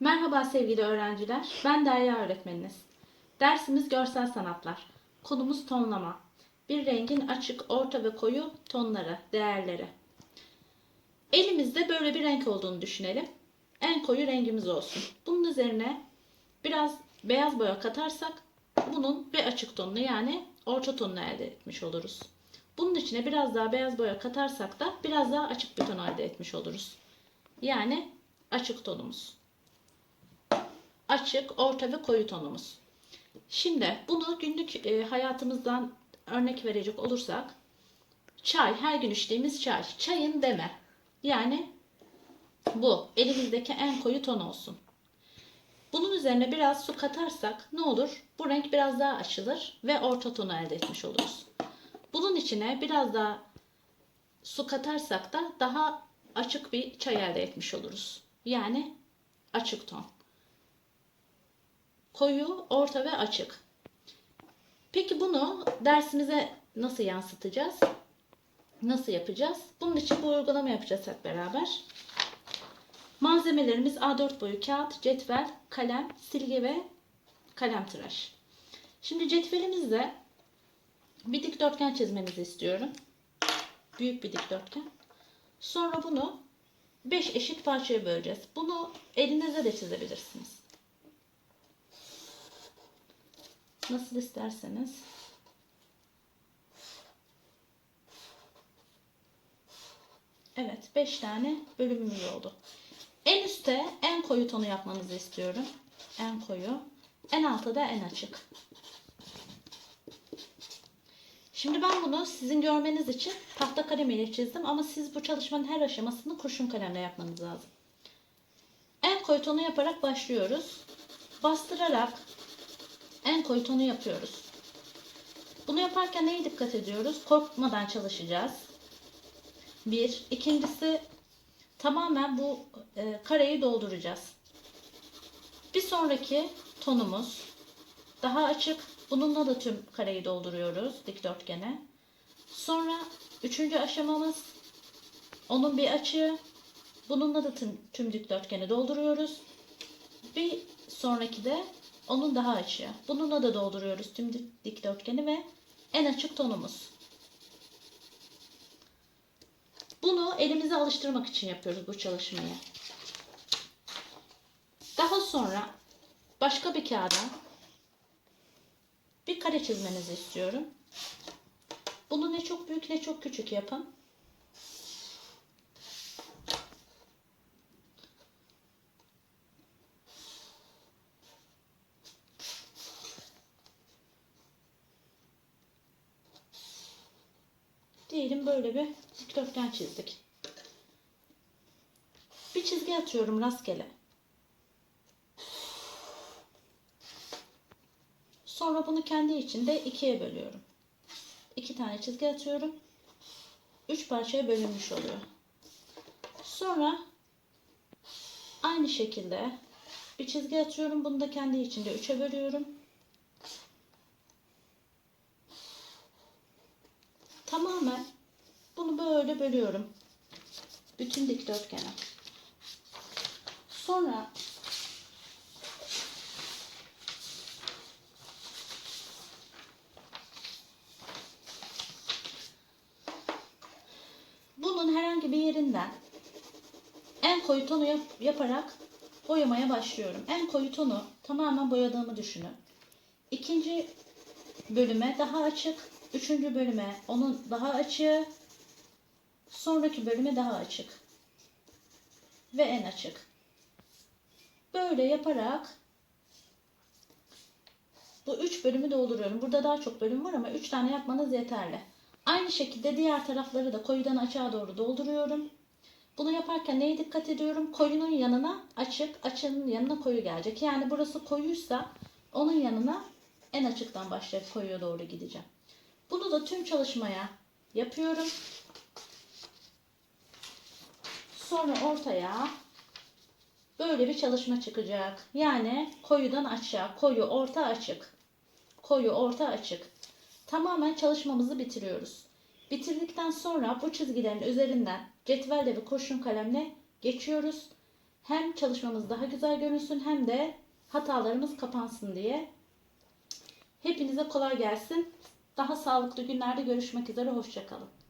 Merhaba sevgili öğrenciler. Ben Derya öğretmeniniz. Dersimiz görsel sanatlar. Konumuz tonlama. Bir rengin açık, orta ve koyu tonları, değerleri. Elimizde böyle bir renk olduğunu düşünelim. En koyu rengimiz olsun. Bunun üzerine biraz beyaz boya katarsak bunun bir açık tonunu yani orta tonunu elde etmiş oluruz. Bunun içine biraz daha beyaz boya katarsak da biraz daha açık bir ton elde etmiş oluruz. Yani açık tonumuz açık, orta ve koyu tonumuz. Şimdi bunu günlük e, hayatımızdan örnek verecek olursak çay, her gün içtiğimiz çay. Çayın deme. Yani bu elimizdeki en koyu ton olsun. Bunun üzerine biraz su katarsak ne olur? Bu renk biraz daha açılır ve orta tonu elde etmiş oluruz. Bunun içine biraz daha su katarsak da daha açık bir çay elde etmiş oluruz. Yani açık ton koyu, orta ve açık. Peki bunu dersimize nasıl yansıtacağız? Nasıl yapacağız? Bunun için bu uygulama yapacağız hep beraber. Malzemelerimiz A4 boyu kağıt, cetvel, kalem, silgi ve kalem tıraş. Şimdi cetvelimizde bir dikdörtgen çizmenizi istiyorum. Büyük bir dikdörtgen. Sonra bunu 5 eşit parçaya böleceğiz. Bunu elinizde de çizebilirsiniz. Nasıl isterseniz. Evet 5 tane bölümümüz oldu. En üstte en koyu tonu yapmanızı istiyorum. En koyu. En altta da en açık. Şimdi ben bunu sizin görmeniz için tahta kalemiyle çizdim ama siz bu çalışmanın her aşamasını kurşun kalemle yapmanız lazım. En koyu tonu yaparak başlıyoruz. Bastırarak en koyu tonu yapıyoruz. Bunu yaparken neye dikkat ediyoruz? Korkmadan çalışacağız. Bir. İkincisi tamamen bu e, kareyi dolduracağız. Bir sonraki tonumuz daha açık. Bununla da tüm kareyi dolduruyoruz dikdörtgene. Sonra üçüncü aşamamız onun bir açığı. Bununla da tüm, tüm dikdörtgeni dolduruyoruz. Bir sonraki de onun daha açığı. Bununla da dolduruyoruz tüm dikdörtgeni ve en açık tonumuz. Bunu elimize alıştırmak için yapıyoruz bu çalışmayı. Daha sonra başka bir kağıda bir kare çizmenizi istiyorum. Bunu ne çok büyük ne çok küçük yapın. Diyelim böyle bir dikdörtgen çizdik. Bir çizgi atıyorum rastgele. Sonra bunu kendi içinde ikiye bölüyorum. İki tane çizgi atıyorum. Üç parçaya bölünmüş oluyor. Sonra aynı şekilde bir çizgi atıyorum. Bunu da kendi içinde üçe bölüyorum. Tamamen böyle bölüyorum. Bütün dikdörtgene. Sonra bunun herhangi bir yerinden en koyu tonu yap yaparak boyamaya başlıyorum. En koyu tonu tamamen boyadığımı düşünün. İkinci bölüme daha açık, Üçüncü bölüme onun daha açığı, sonraki bölüme daha açık ve en açık. Böyle yaparak bu üç bölümü dolduruyorum. Burada daha çok bölüm var ama üç tane yapmanız yeterli. Aynı şekilde diğer tarafları da koyudan açığa doğru dolduruyorum. Bunu yaparken neye dikkat ediyorum? Koyunun yanına açık, açığın yanına koyu gelecek. Yani burası koyuysa onun yanına en açıktan başlayıp koyuya doğru gideceğim. Bunu da tüm çalışmaya yapıyorum. Sonra ortaya böyle bir çalışma çıkacak. Yani koyudan aşağı, koyu, orta, açık. Koyu, orta, açık. Tamamen çalışmamızı bitiriyoruz. Bitirdikten sonra bu çizgilerin üzerinden cetvelle ve kurşun kalemle geçiyoruz Hem çalışmamız daha güzel görünsün hem de hatalarımız kapansın diye. Hepinize kolay gelsin. Daha sağlıklı günlerde görüşmek üzere. Hoşçakalın.